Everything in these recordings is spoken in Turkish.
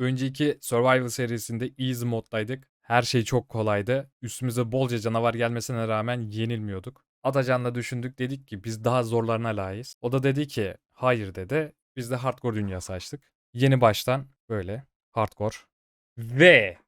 Önceki Survival serisinde Easy moddaydık. Her şey çok kolaydı. Üstümüze bolca canavar gelmesine rağmen yenilmiyorduk. Atacan'la düşündük dedik ki biz daha zorlarına layığız. O da dedi ki hayır dedi. Biz de hardcore dünyası açtık. Yeni baştan böyle hardcore. Ve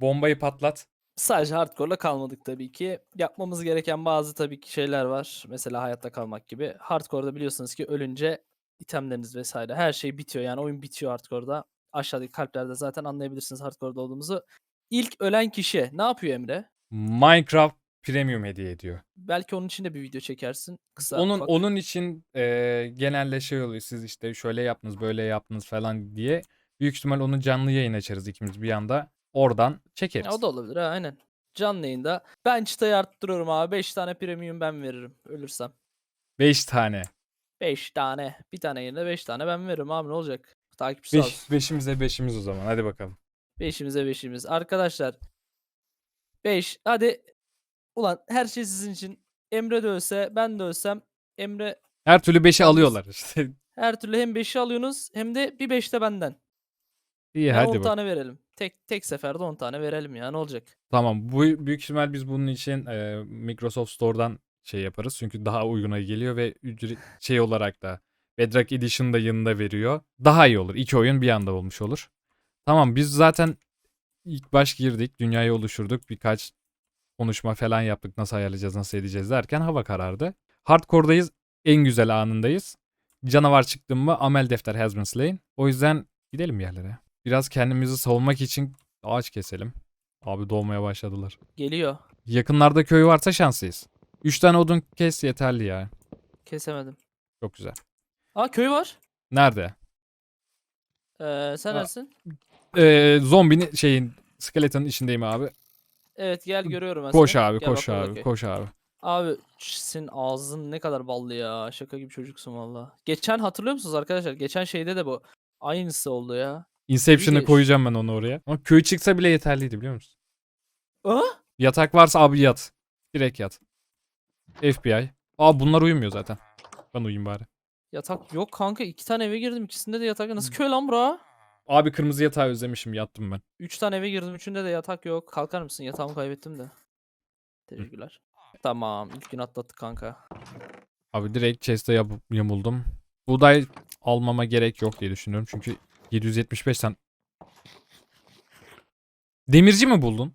bombayı patlat. Sadece hardcore'la kalmadık tabii ki. Yapmamız gereken bazı tabii ki şeyler var. Mesela hayatta kalmak gibi. Hardcore'da biliyorsunuz ki ölünce itemleriniz vesaire her şey bitiyor. Yani oyun bitiyor hardcore'da. Aşağıdaki kalplerde zaten anlayabilirsiniz hardcore'da olduğumuzu. İlk ölen kişi ne yapıyor Emre? Minecraft Premium hediye ediyor. Belki onun için de bir video çekersin. Kısa Onun ufak. onun için eee, genelde şey oluyor. Siz işte şöyle yaptınız, böyle yaptınız falan diye. Büyük ihtimal onu canlı yayın açarız ikimiz bir anda. Oradan çekeriz. Ya o da olabilir ha aynen. Canlı yayında. Ben çıtayı arttırıyorum abi. 5 tane premium ben veririm ölürsem. 5 tane. 5 tane. Bir tane yerine 5 tane ben veririm abi ne olacak? Takipçi sağ olsun. Beş, beşimize beşimiz o zaman. Hadi bakalım. Beşimize beşimiz. Arkadaşlar 5 hadi ulan her şey sizin için. Emre de ölse ben de ölsem Emre Her türlü 5'i Yalnız- alıyorlar işte. her türlü hem 5'i alıyorsunuz hem de bir 5 de benden. İyi Yani hadi 10 bak. tane verelim. Tek tek seferde 10 tane verelim ya ne olacak? Tamam. Bu büyük ihtimal biz bunun için eee, Microsoft Store'dan şey yaparız. Çünkü daha uyguna geliyor ve ücret şey olarak da Bedrock Edition da yanında veriyor. Daha iyi olur. İki oyun bir anda olmuş olur. Tamam biz zaten ilk baş girdik. Dünyayı oluşturduk. Birkaç konuşma falan yaptık. Nasıl ayarlayacağız, nasıl edeceğiz derken hava karardı. Hardcore'dayız. En güzel anındayız. Canavar çıktım mı amel defter has been slain. O yüzden gidelim yerlere. Biraz kendimizi savunmak için ağaç keselim. Abi doğmaya başladılar. Geliyor. Yakınlarda köy varsa şanslıyız. 3 tane odun kes yeterli ya. Kesemedim. Çok güzel. Aa köy var. Nerede? Ee, sen Aa. neresin? Ee, zombinin şeyin skeletonun içindeyim abi. Evet gel görüyorum ben Koş seni. abi, Gel koş bakalım abi, koş abi. Abi ş- senin ağzın ne kadar ballı ya. Şaka gibi çocuksun valla. Geçen hatırlıyor musunuz arkadaşlar? Geçen şeyde de bu. Aynısı oldu ya. Inception'ı İyice- koyacağım ben onu oraya. Ama köy çıksa bile yeterliydi biliyor musun? Aa? Yatak varsa abi yat. Direkt yat. FBI. Aa bunlar uyumuyor zaten. Ben uyuyayım bari. Yatak yok kanka. iki tane eve girdim. ikisinde de yatak. Nasıl köy lan bura? Abi kırmızı yatağı özlemişim yattım ben. Üç tane eve girdim. Üçünde de yatak yok. Kalkar mısın? Yatağımı kaybettim de. Teşekkürler. Tamam. ilk gün atlattık kanka. Abi direkt chest'e yap- yamuldum. Buğday almama gerek yok diye düşünüyorum. Çünkü 775 tane... Demirci mi buldun?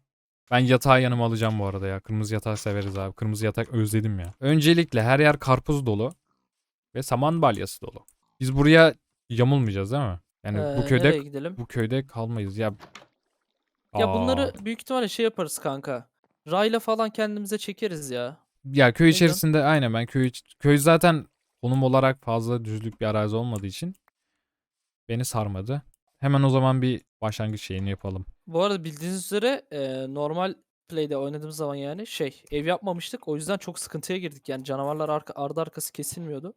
Ben yatağı yanıma alacağım bu arada ya. Kırmızı yatağı severiz abi. Kırmızı yatak özledim ya. Öncelikle her yer karpuz dolu. Ve saman balyası dolu. Biz buraya yamulmayacağız değil mi? Yani bu Ee, köyde nereye gidelim? bu köyde kalmayız ya. Ya Aa. bunları büyük ihtimalle şey yaparız kanka. Rayla falan kendimize çekeriz ya. Ya köy Ne diyorsun? içerisinde aynen ben köy köy zaten konum olarak fazla düzlük bir arazi olmadığı için beni sarmadı. Hemen o zaman bir başlangıç şeyini yapalım. Bu arada bildiğiniz üzere e, normal play'de oynadığımız zaman yani şey ev yapmamıştık. O yüzden çok sıkıntıya girdik. Yani canavarlar arka, ardı arkası kesilmiyordu.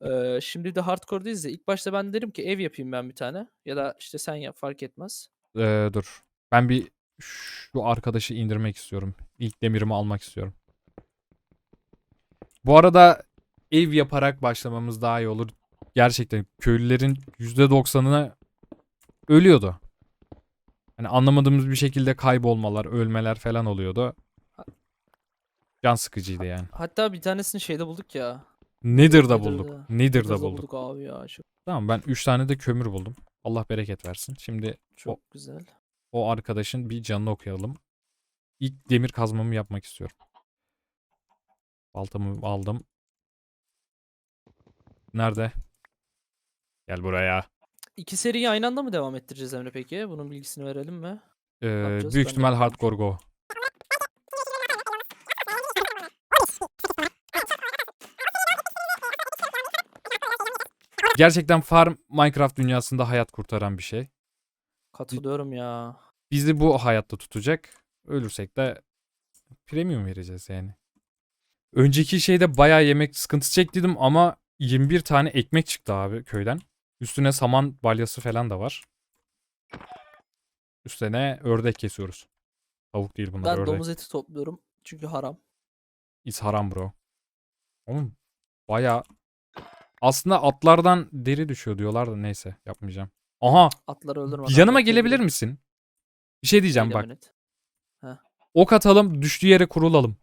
E, şimdi de hardcore'dayız ya. İlk başta ben derim ki ev yapayım ben bir tane. Ya da işte sen yap fark etmez. Ee, dur. Ben bir şu arkadaşı indirmek istiyorum. İlk demirimi almak istiyorum. Bu arada ev yaparak başlamamız daha iyi olur. Gerçekten köylülerin %90'ına ölüyordu. Hani anlamadığımız bir şekilde kaybolmalar, ölmeler falan oluyordu. Can sıkıcıydı yani. Hatta bir tanesini şeyde bulduk ya. Nether'da bulduk. Nether'da Nether'da bulduk. abi ya. Çok, Tamam ben 3 tane de kömür buldum. Allah bereket versin. Şimdi çok güzel. o arkadaşın bir canını okuyalım. İlk demir kazmamı yapmak istiyorum. Baltamı aldım. Nerede? Gel buraya. İki seriyi aynı anda mı devam ettireceğiz Emre peki? Bunun bilgisini verelim mi? Ee, yapacağız? büyük Ben de ihtimal hardcore go. Gerçekten farm Minecraft dünyasında hayat kurtaran bir şey. Katılıyorum ya. Bizi bu hayatta tutacak. Ölürsek de premium vereceğiz yani. Önceki şeyde bayağı yemek sıkıntısı çektiydim ama 21 tane ekmek çıktı abi köyden. Üstüne saman balyası falan da var. Üstüne ördek kesiyoruz. Tavuk değil bunlar Ben ördek. domuz eti topluyorum. Çünkü haram. Is haram bro. Oğlum bayağı aslında atlardan deri düşüyor diyorlar da neyse yapmayacağım. Aha Atları öldürme. yanıma gelebilir misin? Bir şey diyeceğim bak. Ok atalım düştüğü yere kurulalım.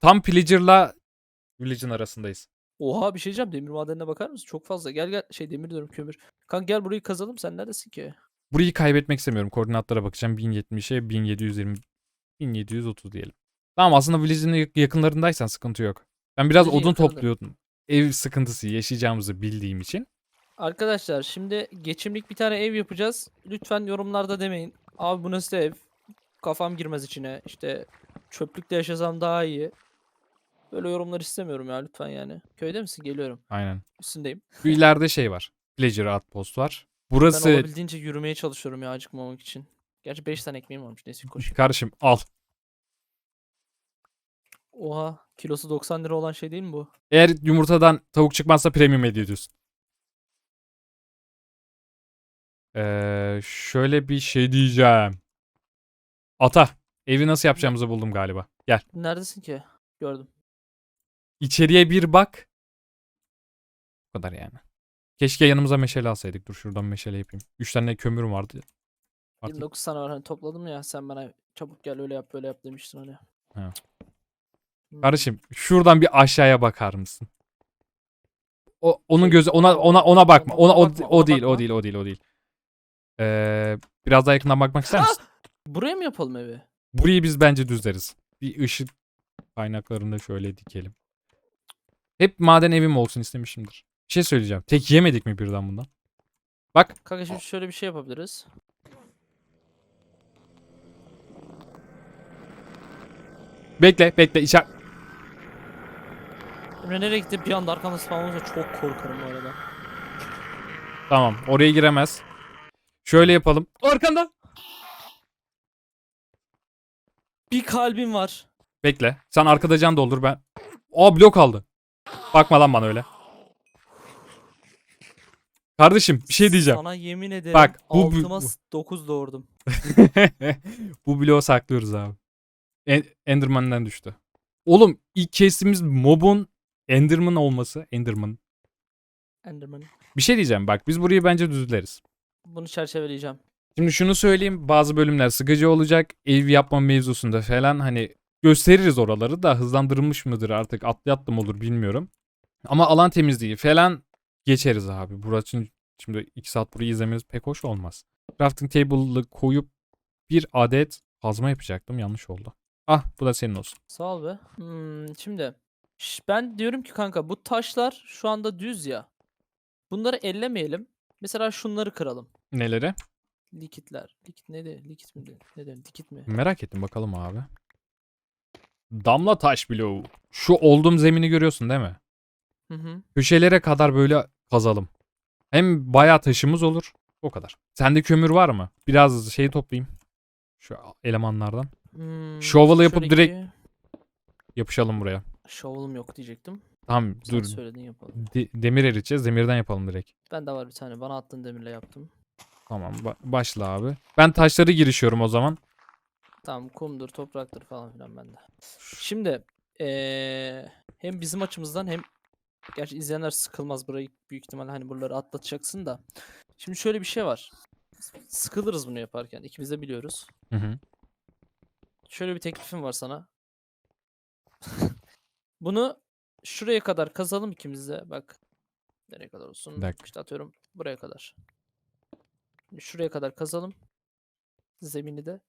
Tam Pillager'la Village'ın arasındayız. Oha bir şey diyeceğim. Demir madenine bakar mısın? Çok fazla. Gel gel. Şey demir diyorum kömür. Kanka gel burayı kazalım. Sen neredesin ki? Burayı kaybetmek istemiyorum. Koordinatlara bakacağım. 1070'e 1720 1730 diyelim. Tamam aslında Village'in yak- yakınlarındaysan sıkıntı yok. Ben biraz Village'in odun yakınında. topluyordum. Ev sıkıntısı yaşayacağımızı bildiğim için. Arkadaşlar şimdi geçimlik bir tane ev yapacağız. Lütfen yorumlarda demeyin. Abi bu nasıl ev? Kafam girmez içine. İşte çöplükte yaşasam daha iyi. Böyle yorumlar istemiyorum ya lütfen yani. Köyde misin? Geliyorum. Aynen. Üstündeyim. Bu ileride şey var. Pleasure Outpost var. Ben Burası olabildiğince yürümeye çalışıyorum ya acıkmamak için. Gerçi 5 tane ekmeğim varmış. Neyse koşayım. kardeşim al. Oha. Kilosu 90 lira olan şey değil mi bu? Eğer yumurtadan tavuk çıkmazsa premium hediye ediyorsun. Ee, şöyle bir şey diyeceğim. Ata, evi nasıl yapacağımızı buldum galiba. Gel. Neredesin ki? Gördüm. İçeriye bir bak. Bu kadar yani. Keşke yanımıza meşale alsaydık. Dur şuradan meşale yapayım. 3 tane kömürüm vardı. Artık 29 tane var hani topladım ya sen bana çabuk gel öyle yap böyle yap demiştin hani. Ha. Hmm. Kardeşim şuradan bir aşağıya bakar mısın? O onun Şey, gözü ona ona ona bakma. ona o, bakma, o değil, o değil, o değil, o değil. Ee, biraz daha yakından bakmak ister misin? Buraya mı yapalım evi? Burayı biz bence düzleriz. Bir ışık kaynaklarını şöyle dikelim. Hep maden evim olsun istemişimdir. Bir şey söyleyeceğim. Tek yemedik mi birden bundan? Bak. Kanka şimdi şöyle bir şey yapabiliriz. Bekle, bekle. İçer... Emre nereye gitti bir anda arkamda spawn olursa çok korkarım bu arada. Tamam. Oraya giremez. Şöyle yapalım. Arkanda. Bir kalbim var. Bekle. Sen arkada can doldur ben. Aa blok aldı. Bakma lan bana öyle. Kardeşim bir şey diyeceğim. Sana yemin ederim Bak, bu- altıma bu- 9 doğurdum. Bu bloğu saklıyoruz abi. En- Enderman'den düştü. Oğlum ilk kestiğimiz mobun Enderman olması. Enderman. Enderman. Bir şey diyeceğim bak biz burayı bence düzleriz. Bunu çerçeveleyeceğim. Şimdi şunu söyleyeyim bazı bölümler sıkıcı olacak. Ev yapma mevzusunda falan hani gösteririz oraları da hızlandırılmış mıdır artık atlı mı olur bilmiyorum. Ama alan temizliği falan geçeriz abi. Burası şimdi 2 saat burayı izlemeniz pek hoş olmaz. Crafting table'ı koyup bir adet kazma yapacaktım yanlış oldu. Ah bu da senin olsun. Sağ ol be. Hmm, şimdi Şş, ben diyorum ki kanka bu taşlar şu anda düz ya. Bunları ellemeyelim. Mesela şunları kıralım. Neleri? Likitler. Likit neydi? Likit mi? de- Ne dedim? Dikit mi? Merak ettim bakalım abi. Damla taş bloğu. Şu olduğum zemini görüyorsun değil mi? Hı hı. Köşelere kadar böyle kazalım. Hem bayağı taşımız olur. O kadar. Sende kömür var mı? Biraz şey toplayayım. Şu elemanlardan. Hmm, Shovel'ı yapıp şöyle direkt- Yapışalım buraya. Shovel'ım yok diyecektim. Tamam Sen dur. söyledin yapalım. De- demir eriteceğiz. Demirden yapalım direkt. Bende var bir tane. Bana attığın demirle yaptım. Tamam ba- başla abi. Ben taşları girişiyorum o zaman. Tamam kumdur, topraktır falan filan bende. Şimdi eee, hem bizim açımızdan hem gerçi izleyenler sıkılmaz burayı büyük ihtimalle hani buraları atlatacaksın da. Şimdi şöyle bir şey var. Sıkılırız bunu yaparken. İkimiz de biliyoruz. Hı hı. Şöyle bir teklifim var sana. Bunu şuraya kadar kazalım ikimiz de. Bak. Nereye kadar olsun? Dakika. İşte atıyorum buraya kadar. Şimdi Şuraya kadar kazalım. Zemini de.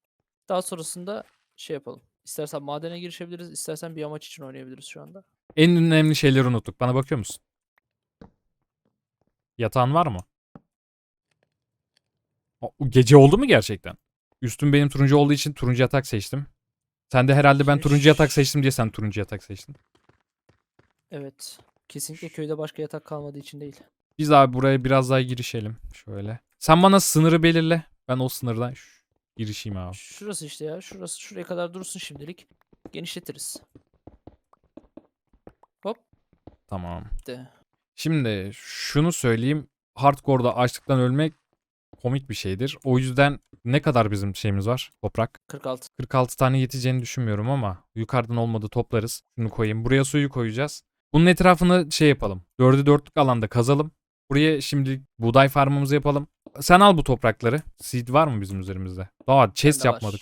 Daha sonrasında şey yapalım. İstersen madene girişebiliriz, istersen bir amaç için oynayabiliriz şu anda. En önemli şeyleri unuttuk. Bana bakıyor musun? Yatağın var mı? O- Gece oldu mu gerçekten? Üstüm benim turuncu olduğu için turuncu yatak seçtim. Sen de herhalde ben turuncu yatak seçtim diye sen turuncu yatak seçtin. Evet. Kesinlikle köyde başka yatak kalmadığı için değil. Biz abi buraya biraz daha girişelim. Şöyle. Sen bana sınırı belirle. Ben o sınırdan girişeyim abi. Şurası işte ya. Şurası şuraya kadar dursun şimdilik. Genişletiriz. Tamam. De. Şimdi şunu söyleyeyim. Hardcore'da açlıktan ölmek komik bir şeydir. O yüzden ne kadar bizim şeyimiz var? Toprak. 46. 46 tane yeteceğini düşünmüyorum ama yukarıdan olmadı toplarız. Şunu koyayım. Buraya suyu koyacağız. Bunun etrafını şey yapalım. Dördü dörtlük alanda kazalım. Buraya şimdi buğday farmımızı yapalım. Sen al bu toprakları. Seed var mı bizim üzerimizde? Daha chest var. yapmadık.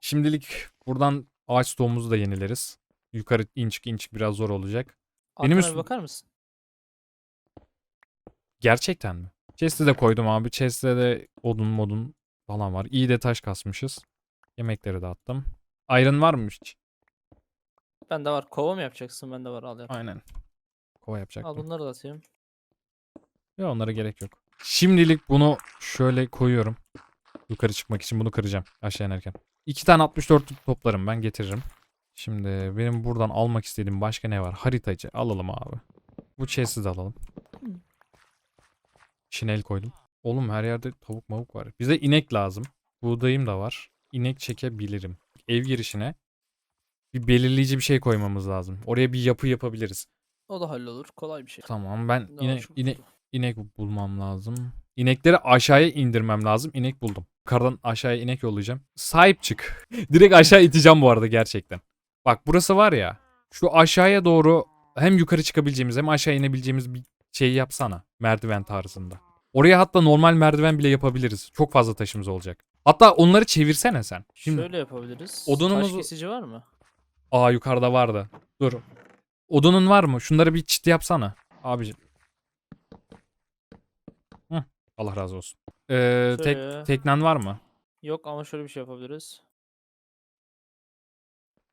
Şimdilik buradan ağaç stoğumuzu da yenileriz. Yukarı inç inç biraz zor olacak. Benim Benim bakar mısın? Gerçekten mi? Chest'e de koydum abi. Chest'e de odun modun falan var. İyi de taş kasmışız. Yemekleri de attım. Iron var mı hiç? Bende var. Kova mı yapacaksın? Bende var. Al yap. Aynen. Kova Al yapacaktım. bunları da atayım. Ya onlara gerek yok. Şimdilik bunu şöyle koyuyorum. Yukarı çıkmak için bunu kıracağım aşağı inerken. İki tane 64 toplarım ben getiririm. Şimdi benim buradan almak istediğim başka ne var? Haritacı alalım abi. Bu chest'i de alalım. Şinel koydum. Oğlum her yerde tavuk mavuk var. Bize inek lazım. Buğdayım da var. İnek çekebilirim. Ev girişine bir belirleyici bir şey koymamız lazım. Oraya bir yapı yapabiliriz. O da hallolur. Kolay bir şey. Tamam ben yine kutu. İnek bulmam lazım. İnekleri aşağıya indirmem lazım. İnek buldum. Yukarıdan aşağıya inek yollayacağım. Sahip çık. Direkt aşağı iteceğim bu arada gerçekten. Bak burası var ya. Şu aşağıya doğru hem yukarı çıkabileceğimiz hem aşağı inebileceğimiz bir şey yapsana. Merdiven tarzında. Oraya hatta normal merdiven bile yapabiliriz. Çok fazla taşımız olacak. Hatta onları çevirsene sen. Şimdi Şöyle yapabiliriz. odunumuzu- Taş kesici var mı? aa yukarıda vardı. Dur. Odunun var mı? Şunları bir çit yapsana. Abicim. Hı, Allah razı olsun. Ee, tek, Şöyle. teknen var mı? Yok ama şöyle bir şey yapabiliriz.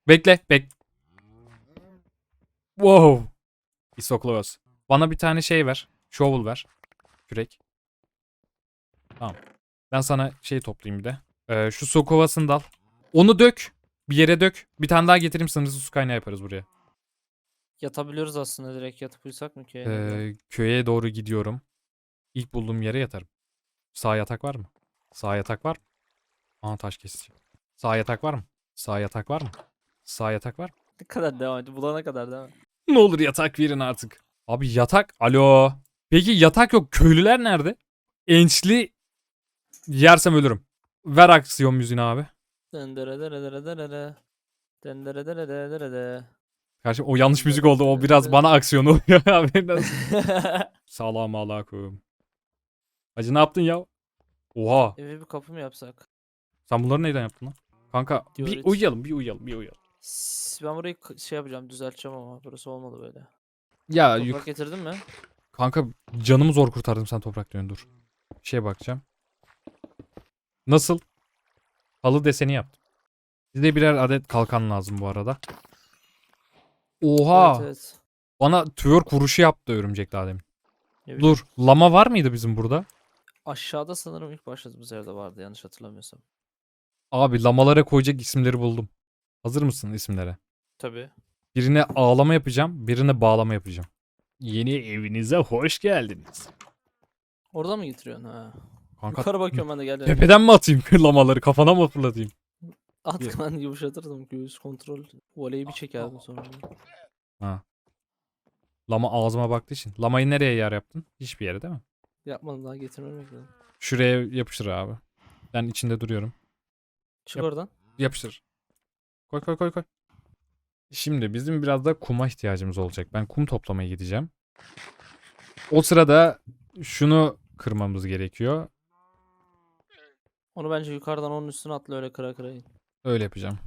Bekle, bek. Wow. It's so close. Bana bir tane şey ver. Shovel ver. Kürek. Tamam. Ben sana şey toplayayım bir de. Ee, şu su kovasını da al. Onu dök. Bir yere dök. Bir tane daha getireyim sınırsız su kaynağı yaparız buraya. Yatabiliyoruz aslında direkt yatıp uyusak mı ki? Ee, köye doğru gidiyorum. İlk bulduğum yere yatarım. Sağ yatak var mı? Sağ yatak var mı? Aa taş kesici. Sağ yatak var mı? Sağ yatak var mı? Sağ yatak var mı? Ne kadar devam et. Bulana kadar devam et. Ne olur yatak verin artık. Abi yatak. Alo. Peki yatak yok. Köylüler nerede? Ençli yersem ölürüm. Ver aksiyon müziğini abi. Kardeşim o yanlış müzik oldu. O biraz bana aksiyonu oluyor. abi. Salam aleyküm. Hacı ne yaptın ya? Oha. Eve bir kapı mı yapsak? Sen bunları neyden yaptın lan? Kanka bir Diorit. uyuyalım, bir uyuyalım, bir uyuyalım. S- Ben burayı k- şey yapacağım, düzelteceğim ama burası olmadı böyle. Ya Toprak yuk- getirdin mi? kanka canımı zor kurtardım sen toprak diyorsun dur. Şeye bakacağım. Nasıl? Halı deseni yaptım. Bize birer adet kalkan lazım bu arada. Oha! Evet, evet. Bana twerk vuruşu yaptı örümcek daha demin. Ne bileyim. Dur, lama var mıydı bizim burada? Aşağıda sanırım ilk başladığımız yerde vardı yanlış hatırlamıyorsam. Abi lamalara koyacak isimleri buldum. Hazır mısın isimlere? Tabii. Birine ağlama yapacağım, birine bağlama yapacağım. Yeni evinize hoş geldiniz. Orada mı getiriyorsun ha? Kanka Yukarı bakıyorum ben de gel. gel. tepeden mi atayım lamaları kafana mı fırlatayım? At ben yumuşatırdım göğüs kontrol. Voleyi bir çekerdim sonra. Lama ağzıma baktığı için. Lamayı nereye yer yaptın? Hiçbir yere değil mi? Yapmadım daha getirmem lazım. Şuraya yapıştır abi. Ben içinde duruyorum. Çık Yap. oradan. Yapıştır. Koy koy koy koy. Şimdi bizim biraz da kuma ihtiyacımız olacak. Ben kum toplamaya gideceğim. O sırada şunu kırmamız gerekiyor. Onu bence yukarıdan onun üstüne atla öyle kıra kıra in. Öyle yapacağım.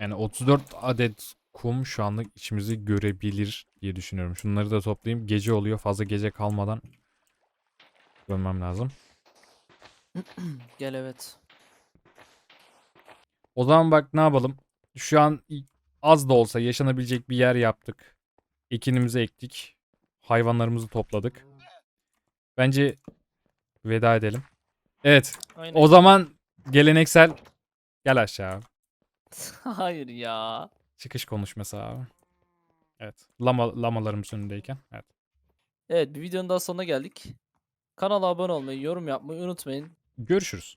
Yani 34 adet kum şu anlık içimizi görebilir diye düşünüyorum. Şunları da toplayayım. Gece oluyor. Fazla gece kalmadan dönmem lazım. Gel evet. O zaman bak ne yapalım. Şu an az da olsa yaşanabilecek bir yer yaptık. Ekinimizi ektik. Hayvanlarımızı topladık. Bence veda edelim. Evet. Aynen. O zaman geleneksel gel aşağı. Hayır ya. Çıkış konuşması abi. Evet. Lama, lamalarımız önündeyken. Evet. Evet bir videonun daha sonuna geldik. Kanala abone olmayı, yorum yapmayı unutmayın. Görüşürüz.